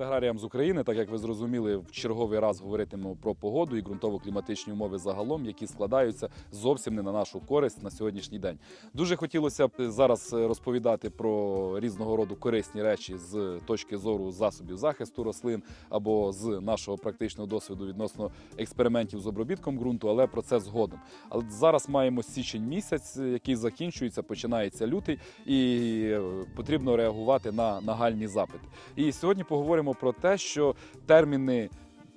аграріям з України, так як ви зрозуміли, в черговий раз говоритимемо про погоду і ґрунтово-кліматичні умови загалом, які складаються зовсім не на нашу користь на сьогоднішній день. Дуже хотілося б зараз розповідати про різного роду корисні речі з точки зору засобів захисту рослин або з нашого практичного досвіду відносно експериментів з обробітком ґрунту, але про це згодом. Але зараз маємо січень місяць, який закінчується, починається лютий, і е, потрібно реагувати на нагальні запити. І сьогодні поговоримо про те, що терміни.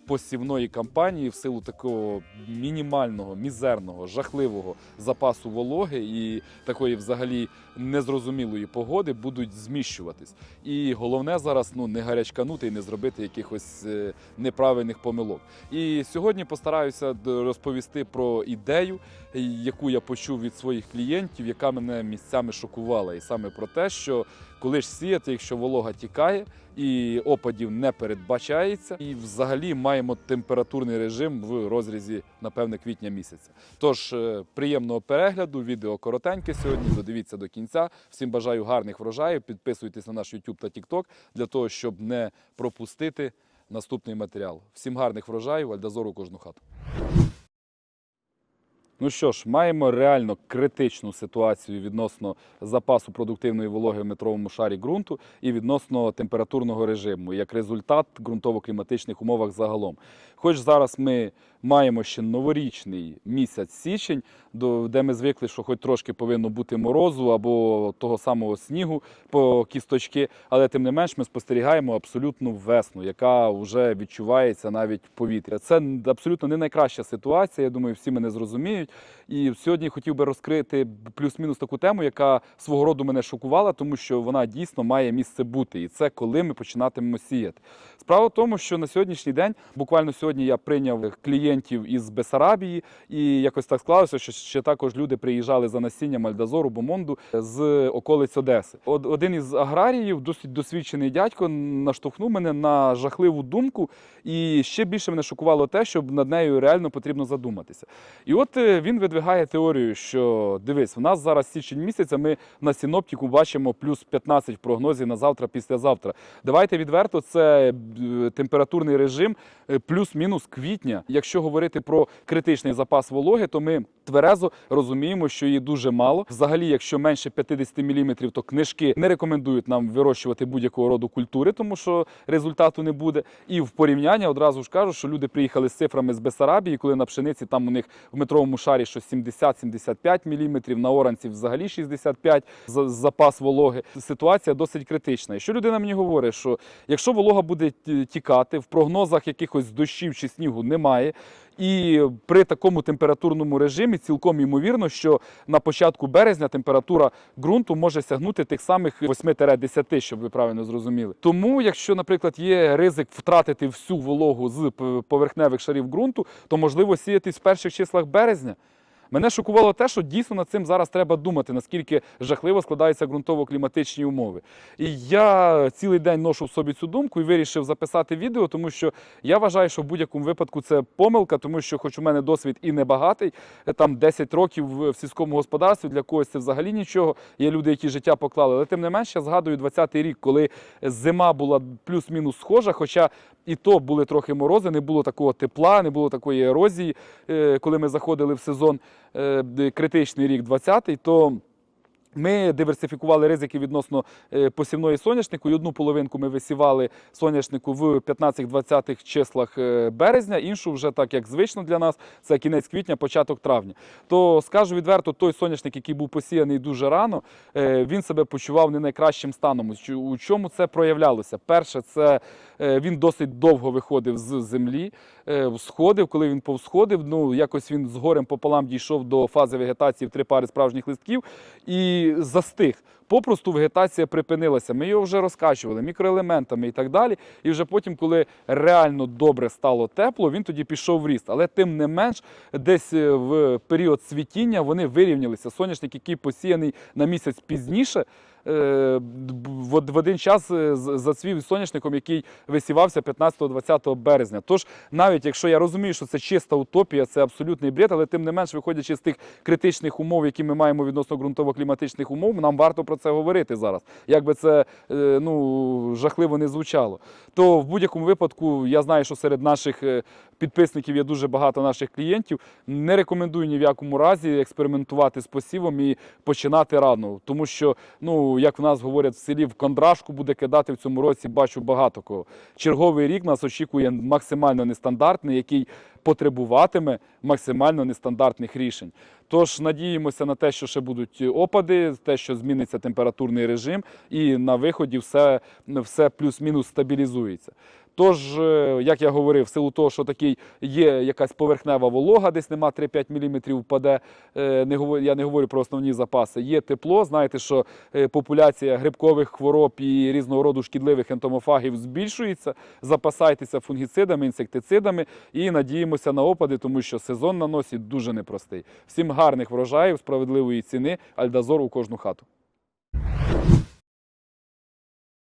Посівної кампанії в силу такого мінімального, мізерного, жахливого запасу вологи і такої взагалі незрозумілої погоди будуть зміщуватись. І головне зараз ну не гарячканути і не зробити якихось е, неправильних помилок. І сьогодні постараюся розповісти про ідею, е, яку я почув від своїх клієнтів, яка мене місцями шокувала, і саме про те, що коли ж сіяти, якщо волога тікає і опадів не передбачається, і взагалі маємо температурний режим в розрізі, напевне, квітня місяця. Тож е, приємного перегляду, відео коротеньке сьогодні. Додивіться до кінця. Всім бажаю гарних врожаїв. Підписуйтесь на наш YouTube та TikTok для того, щоб не пропустити наступний матеріал. Всім гарних врожаїв, альдазору кожну хату. Ну що ж, маємо реально критичну ситуацію відносно запасу продуктивної вологи в метровому шарі ґрунту і відносно температурного режиму, як результат ґрунтово-кліматичних умовах загалом. Хоч зараз ми маємо ще новорічний місяць січень, де ми звикли, що хоч трошки повинно бути морозу або того самого снігу по кісточки, але тим не менш ми спостерігаємо абсолютну весну, яка вже відчувається навіть в повітрі. Це абсолютно не найкраща ситуація. Я думаю, всі мене зрозуміють. І сьогодні хотів би розкрити плюс-мінус таку тему, яка свого роду мене шокувала, тому що вона дійсно має місце бути. І це коли ми починатимемо сіяти. Справа в тому, що на сьогоднішній день, буквально сьогодні я прийняв клієнтів із Бесарабії, і якось так склалося, що ще також люди приїжджали за насінням Альдазору, Бомонду з околиць Одеси. Од- Один із аграріїв, досить досвідчений дядько, наштовхнув мене на жахливу думку, і ще більше мене шокувало те, що над нею реально потрібно задуматися. І от він видвигає теорію, що дивись, у нас зараз січень місяця, ми на синоптику бачимо плюс 15 в прогнозі на завтра, післязавтра. Давайте відверто, це е, температурний режим е, плюс-мінус квітня. Якщо говорити про критичний запас вологи, то ми тверезо розуміємо, що її дуже мало. Взагалі, якщо менше 50 мм, то книжки не рекомендують нам вирощувати будь-якого роду культури, тому що результату не буде. І в порівняння одразу ж кажу, що люди приїхали з цифрами з Бесарабії, коли на пшениці там у них в метровому шарі що 70-75 мм, на оранці взагалі 65 за- запас вологи. Ситуація досить критична. І що людина мені говорить, що якщо волога буде тікати, в прогнозах якихось дощів чи снігу немає. І при такому температурному режимі цілком ймовірно, що на початку березня температура ґрунту може сягнути тих самих 8-10, щоб ви правильно зрозуміли. Тому, якщо, наприклад, є ризик втратити всю вологу з поверхневих шарів ґрунту, то можливо сіяти в перших числах березня. Мене шокувало те, що дійсно над цим зараз треба думати, наскільки жахливо складаються ґрунтово-кліматичні умови. І я цілий день ношу в собі цю думку і вирішив записати відео, тому що я вважаю, що в будь-якому випадку це помилка, тому що, хоч у мене досвід і небагатий, е, там 10 років в сільському господарстві, для когось це взагалі нічого. Є люди, які життя поклали. Але тим не менш, я згадую 20-й рік, коли зима була плюс-мінус схожа, хоча і то були трохи морози, не було такого тепла, не було такої ерозії, е, коли ми заходили в сезон критичний рік 20-й, то ми диверсифікували ризики відносно е, посівної соняшнику. І одну половинку ми висівали соняшнику в 15-20 числах е, березня, іншу вже так як звично для нас, це кінець квітня, початок травня. То скажу відверто, той соняшник, який був посіяний дуже рано, е, він себе почував не найкращим станом. У чому це проявлялося? Перше, це він досить довго виходив з землі, всходив. Коли він повсходив, ну якось він з горем пополам дійшов до фази вегетації в три пари справжніх листків і застиг. Попросту вегетація припинилася. Ми його вже розкачували мікроелементами і так далі. І вже потім, коли реально добре стало тепло, він тоді пішов в ріст. Але тим не менш, десь е, в період світіння вони вирівнялися. Соняшник, який посіяний на місяць пізніше. Е, В один час е, зацвів соняшником, який висівався 15-20 березня. Тож, навіть якщо я розумію, що це чиста утопія, це абсолютний бред, але тим не менш, виходячи з тих критичних умов, які ми маємо відносно ґрунтово-кліматичних умов, нам варто про це говорити зараз. Як би це е, ну, жахливо не звучало. То в будь-якому випадку я знаю, що серед наших підписників є дуже багато наших клієнтів. Не рекомендую ні в якому разі експериментувати з посівом і починати рано. Тому що, ну, як в нас говорять в селі, в кондрашку буде кидати в цьому році, бачу багато кого. Черговий рік нас очікує максимально нестандартний, який потребуватиме максимально нестандартних рішень. Тож надіємося на те, що ще будуть опади, те, що зміниться температурний режим, і на виході все, все плюс-мінус стабілізується. Тож, е, як я говорив, в силу того, що такий є якась поверхнева волога, десь нема 3-5 мм впаде. е, я не говорю про основні запаси. Є тепло. Знаєте, що е, популяція грибкових хвороб і різного роду шкідливих ентомофагів збільшується. Запасайтеся фунгіцидами, інсектицидами і надіємося на опади, тому що сезон на носі дуже непростий. Всім гарних врожаїв, справедливої ціни, альдазор у кожну хату.